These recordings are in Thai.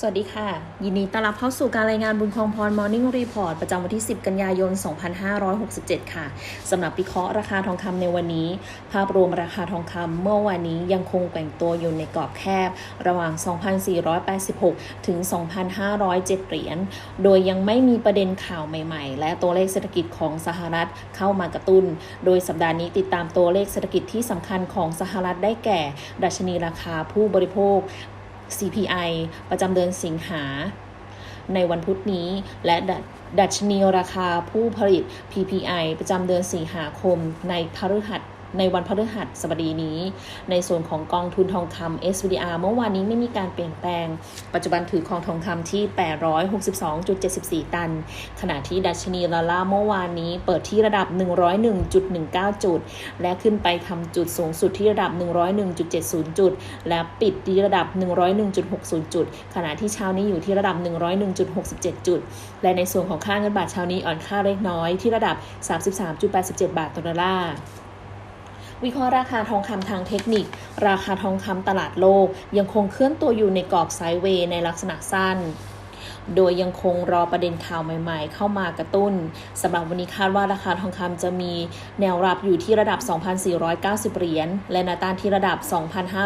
สวัสดีค่ะ ยินดีต้อนรับเข้าสู่การรายงานบุญคลองพร Morning Report ประจำวันที่ 10 กันยายน 2567 ค่ะสำหรับวิเคราะห์ราคาทองคำในวันนี้ ภาพรวมราคาทองคำเมื่อวานนี้ยังคงแกว่งตัวอยู่ในกรอบแคบ ระหว่าง 2,486 ถึง 2,507 เหรียญ โดยยังไม่มีประเด็นข่าวใหม่ๆ และตัวเลขเศรษฐกิจของสหรัฐเข้ามากระตุ้น โดยสัปดาห์นี้ติดตามตัวเลขเศรษฐกิจที่สำคัญของสหรัฐได้แก่ ดัชนีราคาผู้บริโภค CPI ประจำเดือนสิงหา ในวันพุธนี้ และดัดชนีราคาผู้ผลิต PPI ประจำเดือนสิงหาคมในพฤหัส ในวันพฤหัสบดีนี้ ในส่วนของกองทุนทองคำ SVDR เมื่อวานนี้ไม่มีการเปลี่ยนแปลง ปัจจุบันถือคองทองคำที่ 862.74 ตัน ขณะที่ดัชนีลาล่าเมื่อวานนี้เปิดที่ระดับ 101.19 จุด และขึ้นไปทำจุดสูงสุดที่ระดับ 101.70 จุด และปิดที่ระดับ 101.60 จุด ขณะที่เช้านี้อยู่ที่ระดับ 101.67 จุด และในส่วนของค่าเงินบาทเช้านี้อ่อนค่าเล็กน้อยที่ระดับ 33.87 บาทต่อดอลลาร์ วิเคราะห์ราคาทองคำทางเทคนิค ราคาทองคำตลาดโลกยังคงเคลื่อนตัวอยู่ในกรอบไซด์เวย์ในลักษณะสั้น โดยยังคงรอประเด็นข่าวใหม่ ๆ เข้ามากระตุ้นสำหรับวันนี้คาดว่าราคาทองคำจะมีแนวรับอยู่ที่ระดับ 2,490 เหรียญ และนวต้านที่ระดับ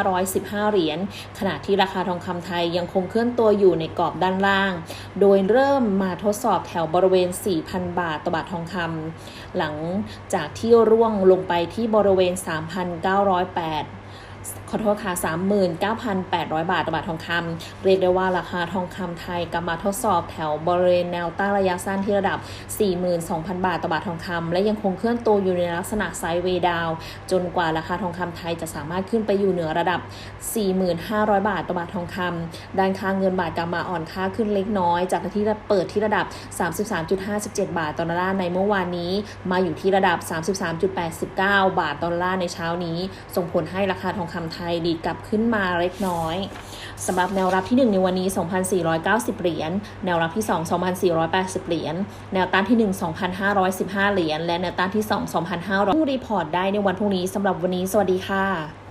2,515 เหรียญ ขณะที่ราคาทองคำไทยยังคงเคลื่อนตัวอยู่ในกรอบด้านล่าง โดยเริ่มมาทดสอบแถวบริเวณ 4,000 บาทต่อบาททองคำหลังจากที่ร่วงลงไปที่บริเวณ 3,908ขอโทษค่ะ 39,800 บาทต่อบาททองคำเรียกได้ว่าราคาทองคำไทยกลับมาทดสอบแถวบริเวณแนวต้านระยะสั้นที่ระดับ 42,000 บาทต่อบาททองคำและยังคงเคลื่อนตัวอยู่ในลักษณะไซด์เวย์ดาว จนกว่าราคาทองคำไทยจะสามารถขึ้นไปอยู่เหนือระดับ 4,500 บาทต่อบาททองคำด้านค่าเงินบาทกลับมาอ่อนค่าขึ้นเล็กน้อย จากที่เปิดที่ระดับ 33.57 บาทต่อดอลลาร์ในเมื่อวานนี้ มาอยู่ที่ระดับ 33.89 บาทต่อดอลลาร์ในเช้านี้ ส่งผลให้ราคาทองคำไทยดีดกลับขึ้นมาเล็กน้อยสำหรับแนวรับที่ 1 ในวันนี้ 2,490 เหรียญ แนวรับที่ 2 2,480 เหรียญ แนวต้านที่ 1 2,515 เหรียญ และแนวต้านที่ 2 2,500รีพอร์ตได้ในวันพรุ่งนี้สำหรับวันนี้ สวัสดีค่ะ